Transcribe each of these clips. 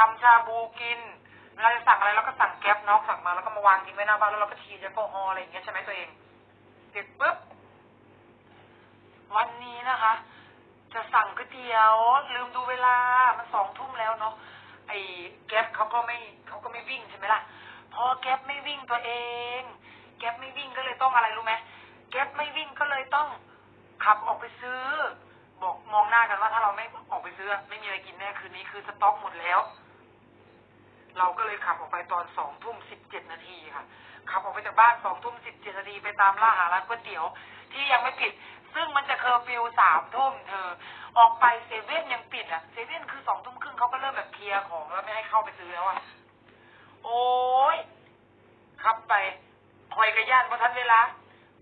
ทำชาบูกินเวลาจะสั่งอะไรเราก็สั่งแก๊ปเนาะสั่งมาแล้วก็มาวางทิ้งไว้หน้าบ้านแล้วเราก็ฉีดแอลกอฮอล์อะไรอย่างเงี้ยใช่ไหมตัวเองเสร็จปุ๊บวันนี้นะคะ จะสั่งก๋วยเตี๋ยว ลืมดูเวลามันสองทุ่มแล้วเนาะไอ้แก๊ปเขาก็ไม่เขาก็ไม่วิ่งใช่ไหมล่ะพอแก๊ปไม่วิ่งตัวเอง แก๊ปไม่วิ่งก็เลยต้องอะไรรู้ไหมแก๊ปไม่วิ่งก็เลยต้องขับออกไปซื้อ บอกมองหน้ากันว่าถ้าเราไม่ออกไปซื้อ ไม่มีอะไรกินแน่คืนนี้คือสต็อกหมดแล้ว เราก็เลยขับออกไปตอนสองทุ่มสิบเจ็ดนาทีค่ะ ขับออกไปจากบ้านสองทุ่มสิบเจ็ดนาทีไปตามล่าหาร้านก๋วยเตี๋ยว ที่ยังไม่ปิด ซึ่งมันจะเคอร์ฟิวสามทุ่มเธอ ออกไปเซเว่นยังปิดอะเซเว่นคือสองทุ่มครึ่งเขาก็เริ่มแบบเคลียร์ของแล้วไม่ให้เข้าไปซื้อแล้วอะโอ้ยขับไปคอยกระย่านเพราะทันเวลา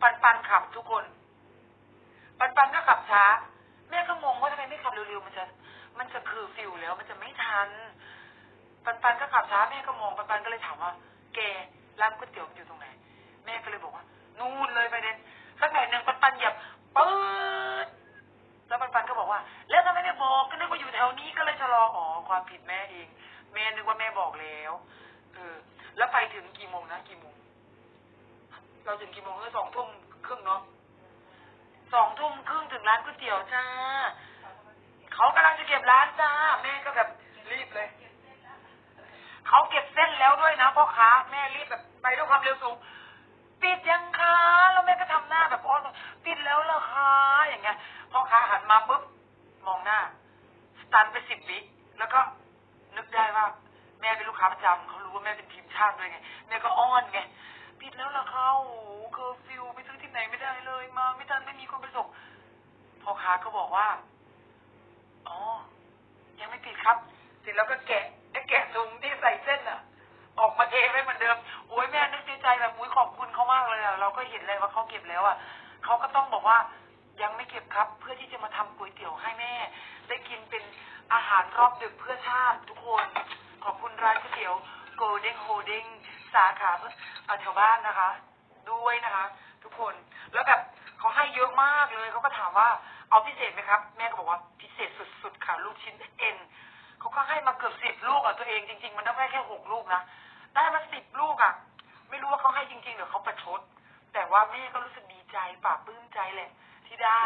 ปันปันขับทุกคน ปันปันก็ขับช้า แม่ก็งงว่าทำไมไม่ขับเร็วๆมันจะ มันจะคือฟิวแล้วมันจะไม่ทัน ปันปันก็ขับช้าแม่ก็มองปันปันก็เลยถามว่าแกร้านก๋วยเตี๋ยวมันอยู่ตรงไหน แม่ก็เลยบอกว่า นู่นเลยไปเด่นสักหน่อยหนึ่งปันปันเหยียบปื๊ดแล้วปันปันก็บอกว่า แล้วทำไมไม่บอกก็นึกว่าอยู่แถวนี้ก็เลยชะลออ๋อความผิดแม่เอง แม่นึกว่าแม่บอกแล้วเออแล้วไปถึงกี่โมงนะกี่โมงเราถึงกี่โมงเออสองทุ่มครึ่งเนาะสองทุ่มครึ่งถึงร้านก๋วยเตี๋ยวจ้าเขากำลังจะเก็บร้านจ้า แม่ก็แบบรีบเลย เขาเก็บเส้นแล้ว ด้วยนะแม่รีบแบบไปด้วยความเร็วสูงปิดยังคะแล้วแม่ก็ทำหน้าแบบอ๋อปิดแล้วเหรอคะอย่างเงี้ยพ่อค้าหันมาปุ๊บมองหน้าสตันไปสิบวิแล้วก็นึกได้ว่า แม่เป็นลูกค้าประจำเขารู้ว่าแม่เป็นทีมชาติด้วยไงแม่ก็อ้อนไงปิดแล้วเหรอคะโอ้โหเคอร์ฟิวไปซื้อที่ไหนไม่ได้เลย มาไม่ทันไม่มีคนไปส่งพ่อค้าก็บอกว่า อ๋อ ยังไม่ปิดครับ เสร็จแล้วก็แกะ อุ้ยขอบคุณเขามากเลยอะเราก็เห็นเลยว่าเขาเก็บแล้วอะเขาก็ต้องบอกว่ายังไม่เก็บครับ เพื่อที่จะมาทำก๋วยเตี๋ยวให้แม่ ได้กินเป็นอาหารรอบดึกเพื่อชาติทุกคน ขอบคุณร้านก๋วยเตี๋ยว Golden Holding สาขาเอแถวบ้านนะคะ ด้วยนะคะ ทุกคนแล้วแบบเขาให้เยอะมากเลยเขาก็ถามว่าเอาพิเศษไหมครับ แม่ก็บอกว่าพิเศษสุดๆค่ะลูกชิ้นเอ็นเขาก็ให้มาเกือบสิบลูกอะตัวเองจริง ๆ มันได้แค่หกลูกนะได้มาสิบลูกอะ ไม่รู้ว่าเขาให้จริงๆหรือเขาประชด แต่ว่าแม่ก็รู้สึกดีใจปลาบปลื้มใจแหละที่ได้